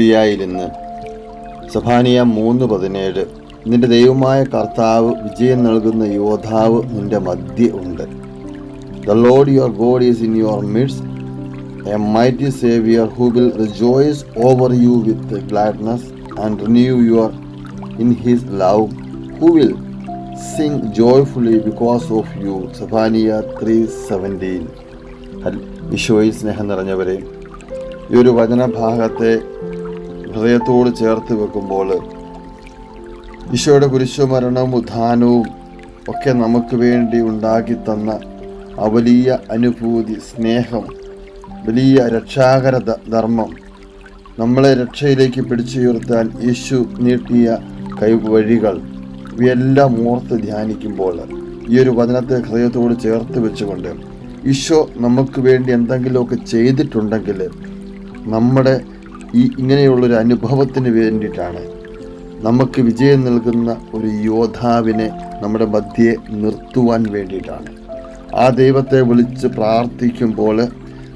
ിയായിരുന്ന് സഫാനിയ മൂന്ന് പതിനേഴ് നിന്റെ ദൈവമായ കർത്താവ് വിജയം നൽകുന്ന യോദ്ധാവ് നിന്റെ മധ്യ ഉണ്ട്. The lord your god is in your midst a mighty saviour who will rejoice over you with gladness and renew your in his love who will sing joyfully because of you Zephaniah three seventeen ഈശോയിൽ സ്നേഹം നിറഞ്ഞവരെ ഈ ഒരു വചനഭാഗത്തെ ഹൃദയത്തോട് ചേർത്ത് വെക്കുമ്പോൾ ഈശോയുടെ കുരിശുമരണവും ഉത്ഥാനവും ഒക്കെ നമുക്ക് വേണ്ടി ഉണ്ടാക്കി തന്ന ആ വലിയ അനുഭൂതി സ്നേഹം വലിയ രക്ഷാകര ധർമ്മം നമ്മളെ രക്ഷയിലേക്ക് പിടിച്ചുയർത്താൻ യേശു നീട്ടിയ കൈവഴികൾ ഇവയെല്ലാം ഓർത്ത് ധ്യാനിക്കുമ്പോൾ ഈ ഒരു വചനത്തെ ഹൃദയത്തോട് ചേർത്ത് വെച്ചുകൊണ്ട് ഈശോ നമുക്ക് വേണ്ടി എന്തെങ്കിലുമൊക്കെ ചെയ്തിട്ടുണ്ടെങ്കിൽ നമ്മുടെ ഈ ഇങ്ങനെയുള്ളൊരു അനുഭവത്തിന് വേണ്ടിയിട്ടാണ് നമുക്ക് വിജയം നൽകുന്ന ഒരു യോദ്ധാവിനെ നമ്മുടെ മധ്യേ നിർത്തുവാൻ വേണ്ടിയിട്ടാണ്. ആ ദൈവത്തെ വിളിച്ച് പ്രാർത്ഥിക്കുമ്പോൾ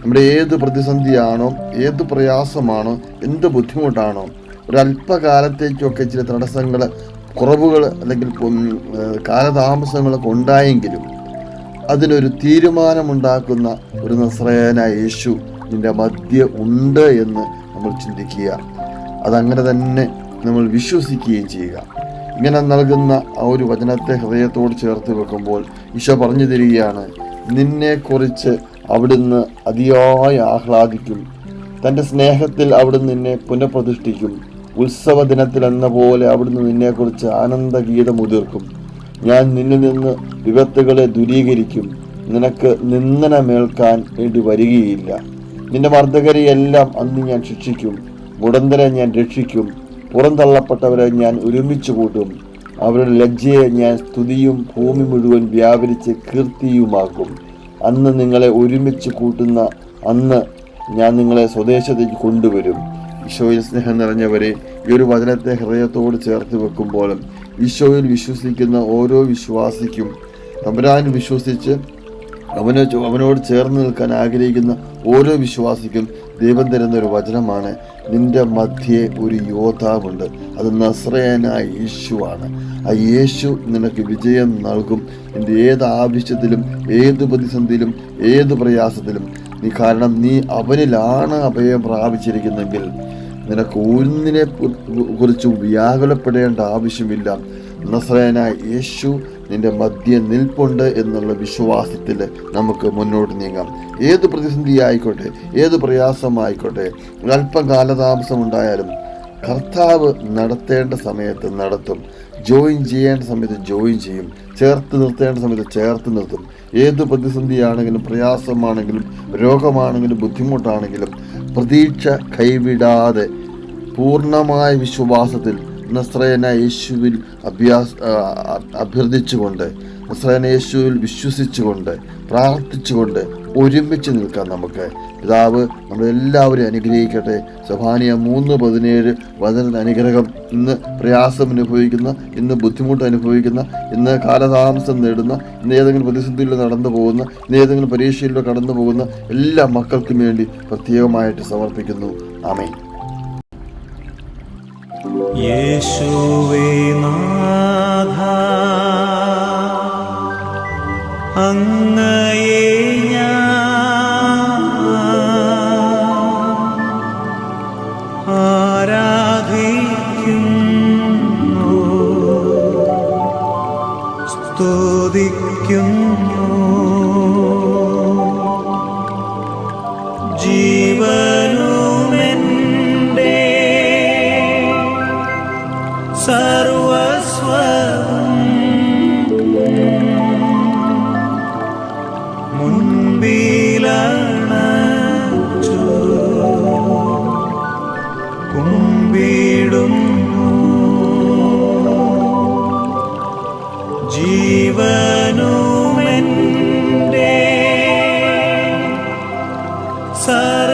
നമ്മുടെ ഏത് പ്രതിസന്ധിയാണോ ഏത് പ്രയാസമാണോ എന്ത് ബുദ്ധിമുട്ടാണോ ഒരല്പകാലത്തേക്കൊക്കെ ചില തടസ്സങ്ങൾ കുറവുകൾ അല്ലെങ്കിൽ കാലതാമസങ്ങളൊക്കെ ഉണ്ടായെങ്കിലും അതിനൊരു തീരുമാനമുണ്ടാക്കുന്ന ഒരു നിസ്രയനായ യേശു നിന്റെ മധ്യ ഉണ്ട് എന്ന് നമ്മൾ ചിന്തിക്കുക. അതങ്ങനെ തന്നെ നമ്മൾ വിശ്വസിക്കുകയും ചെയ്യുക. ഇങ്ങനെ നൽകുന്ന ആ ഒരു വചനത്തെ ഹൃദയത്തോട് ചേർത്ത് വെക്കുമ്പോൾ ഈശോ പറഞ്ഞു തരികയാണ് നിന്നെക്കുറിച്ച് അവിടുന്ന് അതിയായി ആഹ്ലാദിക്കും. തന്റെ സ്നേഹത്തിൽ അവിടുന്ന് നിന്നെ പുനഃപ്രതിഷ്ഠിക്കും. ഉത്സവ ദിനത്തിൽ എന്ന പോലെ അവിടുന്ന് നിന്നെക്കുറിച്ച് ആനന്ദഗീതം ഉതിർക്കും. ഞാൻ നിന്നിൽ നിന്ന് വിപത്തുകളെ ദൂരീകരിക്കും. നിനക്ക് നിന്ദനമേൽക്കാൻ വേണ്ടി വരികയില്ല. നിന്റെ മർദ്ദകരെയെല്ലാം അന്ന് ഞാൻ ശിക്ഷിക്കും. മുടന്തരെ ഞാൻ രക്ഷിക്കും. പുറന്തള്ളപ്പെട്ടവരെ ഞാൻ ഒരുമിച്ച് കൂട്ടും. അവരുടെ ലജ്ജയെ ഞാൻ സ്തുതിയും ഭൂമി മുഴുവൻ വ്യാപരിച്ച് കീർത്തിയുമാക്കും. അന്ന് നിങ്ങളെ ഒരുമിച്ച് കൂട്ടുന്ന അന്ന് ഞാൻ നിങ്ങളെ സ്വദേശത്തേക്ക് കൊണ്ടുവരും. ഈശോയിൽ സ്നേഹം നിറഞ്ഞവരെ ഈ ഒരു വചനത്തെ ഹൃദയത്തോട് ചേർത്ത് വെക്കുമ്പോഴും ഈശോയിൽ വിശ്വസിക്കുന്ന ഓരോ വിശ്വാസിക്കും തമ്പുരാൻ വിശ്വസിച്ച് അവനോ അവനോട് ചേർന്ന് നിൽക്കാൻ ആഗ്രഹിക്കുന്ന ഓരോ വിശ്വാസിക്കും ദൈവം തരുന്ന ഒരു വചനമാണ് നിന്റെ മധ്യേ ഒരു യോദ്ധാവുണ്ട് അത് നസ്രയനായ യേശുവാണ്. ആ യേശു നിനക്ക് വിജയം നൽകും. നിന്റെ ഏത് ആവശ്യത്തിലും ഏത് പ്രതിസന്ധിയിലും ഏത് പ്രയാസത്തിലും. നീ കാരണം നീ അവനിലാണ് അഭയം പ്രാപിച്ചിരിക്കുന്നെങ്കിൽ നിനക്ക് ഒന്നിനെ കുറിച്ച് വ്യാകുലപ്പെടേണ്ട ആവശ്യമില്ല. നസ്രയനായ യേശു നിന്റെ മധ്യ നിൽപ്പുണ്ട് എന്നുള്ള വിശ്വാസത്തിൽ നമുക്ക് മുന്നോട്ട് നീങ്ങാം. ഏത് പ്രതിസന്ധി ആയിക്കോട്ടെ ഏത് പ്രയാസമായിക്കോട്ടെ ഒരല്പം കാലതാമസം ഉണ്ടായാലും കർത്താവ് നടത്തേണ്ട സമയത്ത് നടത്തും. ജോയിൻ ചെയ്യേണ്ട സമയത്ത് ജോയിൻ ചെയ്യും. ചേർത്ത് നിർത്തേണ്ട സമയത്ത് ചേർത്ത് നിർത്തും. ഏത് പ്രതിസന്ധിയാണെങ്കിലും പ്രയാസമാണെങ്കിലും രോഗമാണെങ്കിലും ബുദ്ധിമുട്ടാണെങ്കിലും പ്രതീക്ഷ കൈവിടാതെ പൂർണമായ വിശ്വാസത്തിൽ നസ്രയന യേശുവിൽ അഭ്യാസ അഭ്യർത്ഥിച്ചുകൊണ്ട് നസ്രയന യേശുവിൽ വിശ്വസിച്ചുകൊണ്ട് പ്രാർത്ഥിച്ചുകൊണ്ട് ഒരുമിച്ച് നിൽക്കാം നമുക്ക്. പിതാവ് നമ്മളെല്ലാവരും അനുഗ്രഹിക്കട്ടെ. സഭാനിയ മൂന്ന് പതിനേഴ് വചന അനുഗ്രഹം. ഇന്ന് പ്രയാസം അനുഭവിക്കുന്ന ഇന്ന് ബുദ്ധിമുട്ട് അനുഭവിക്കുന്ന ഇന്ന് കാലതാമസം നേടുന്ന ഇന്ന് ഏതെങ്കിലും പ്രതിസന്ധിയിൽ നടന്നു പോകുന്ന ഇന്ന് ഏതെങ്കിലും പരീക്ഷയിലൂടെ കടന്നു പോകുന്ന എല്ലാ മക്കൾക്കും വേണ്ടി പ്രത്യേകമായിട്ട് സമർപ്പിക്കുന്നു. ആമേൻ. യേശുവേ നാഥ ആരാധിക്കുന്നു. സ്തുതിക്കുന്നു. കുമ്പിടുന്നു ജീവനുമെന്റെ സർ